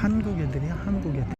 한국 애들이야 한국 애들